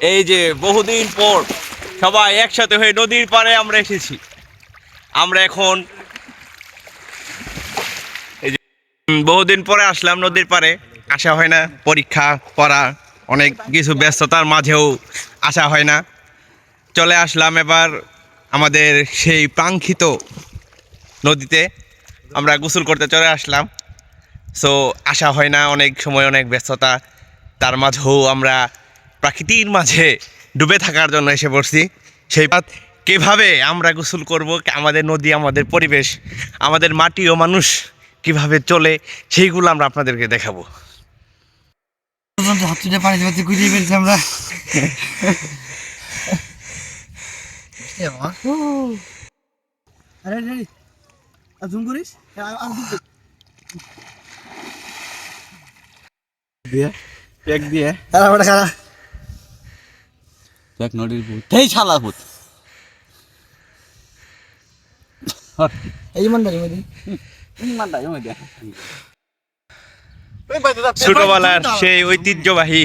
এই যে বহুদিন পর সবাই একসাথে হয়ে নদীর পাড়ে আমরা এসেছি। আমরা এখন এই যে বহুদিন পরে আসলাম নদীর পাড়ে। আসা হয় না, পরীক্ষা পড়া অনেক কিছু ব্যস্ততার মাঝেও আসা হয় না। চলে আসলাম এবার আমাদের সেই প্রাঙ্ক্ষিত নদীতে। আমরা গোসল করতে চলে আসলাম। সো আসা হয় না, অনেক সময় অনেক ব্যস্ততা, তার মাঝেও আমরা প্রাকৃতির মাঝে ডুবে থাকার জন্য এসে পড়ছি। সেই পাত কীভাবে আমরা গোসল করব, আমাদের নদী, আমাদের পরিবেশ, আমাদের মাটি ও মানুষ কীভাবে চলে, সেইগুলো আমরা আপনাদেরকে দেখাবো। দিয়ে প্যাক দিয়ে। এক নদীর ভূত। এই শালা ভূত। এই মধ্যে ছোটবেলার সেই ঐতিহ্যবাহী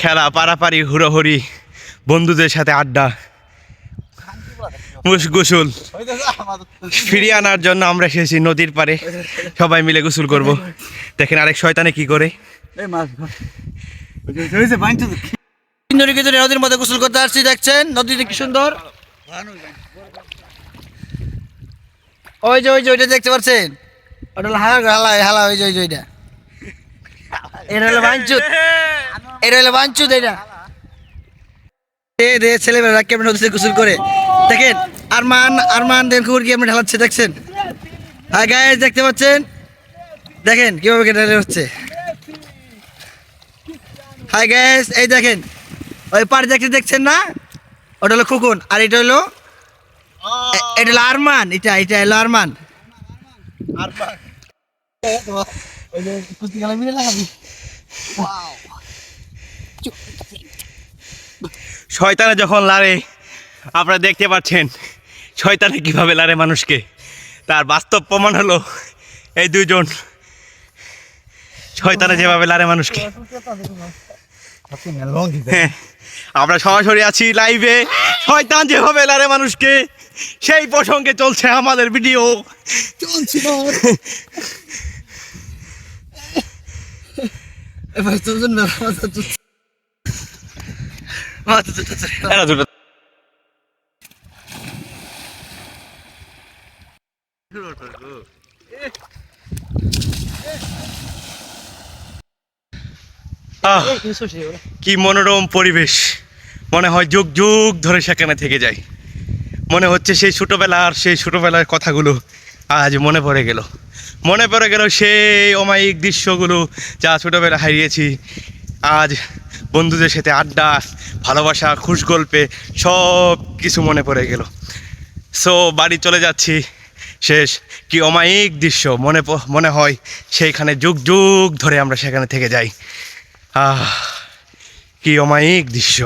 খেলা পারাপারি হুড়োহুড়ি বন্ধুদের সাথে আড্ডা মুস গোসল। ফিরিয়ে আনার জন্য আমরা এসেছি নদীর পারে সবাই মিলে গোসল করব। দেখেন আরেক শয়তানে কি করে। নদী ভিতরে নদীর মধ্যে গোসল করতে আসছি, দেখছেন? নদীটা কি সুন্দর? ওই যে ওই যে, ওইটা দেখতে পাচ্ছেন? ওটা হলো হালা হালা ওই যে ওই যে, ওইটা। এটা হলো বাঞ্চুত। এটা হলো বাঞ্চুত, এটা। দে নদীতে গোসল করে? দেখেন, আরমান আরমান দেন কুকুর কি দেখছেন? দেখতে পাচ্ছেন? দেখেন, কীভাবে কেটে হচ্ছে হাই গ্যাস এই দেখেন ওই পাড়ে দেখতে দেখছেন না? ওটা হলো খুকুন, আর এটা হলো এটা হলো আরমান, এটা এটা হলো আরমান। শয়তানে যখন লারে, আপনারা দেখতে পাচ্ছেন, শয়তানে কীভাবে লারে মানুষকে। তার বাস্তব প্রমাণ হলো এই দুইজন। শয়তানে যেভাবে লারে মানুষকে। আমরা সরাসরি আছি লাইভে শয়তান যেভাবে লারে মানুষকে সেই প্রসঙ্গে চলছে আমাদের ভিডিও এরা দুটো কি মনোরম পরিবেশ। মনে হয় যুগ যুগ ধরে সেখানে থেকে যায়। মনে হচ্ছে সেই ছোটোবেলার সেই ছোটোবেলার কথাগুলো আজ মনে পড়ে গেল। মনে পড়ে গেল সেই অমায়িক দৃশ্যগুলো যা ছোটোবেলা হারিয়েছি। আজ বন্ধুদের সাথে আড্ডা ভালোবাসা খুশ গল্পে সব কিছু মনে পড়ে গেল। সো বাড়ি চলে যাচ্ছি। শেষ। কি অমায়িক দৃশ্য মনে মনে হয় সেইখানে যুগ যুগ ধরে আমরা সেখানে থেকে যাই। আহ কি অমায়িক দৃশ্য।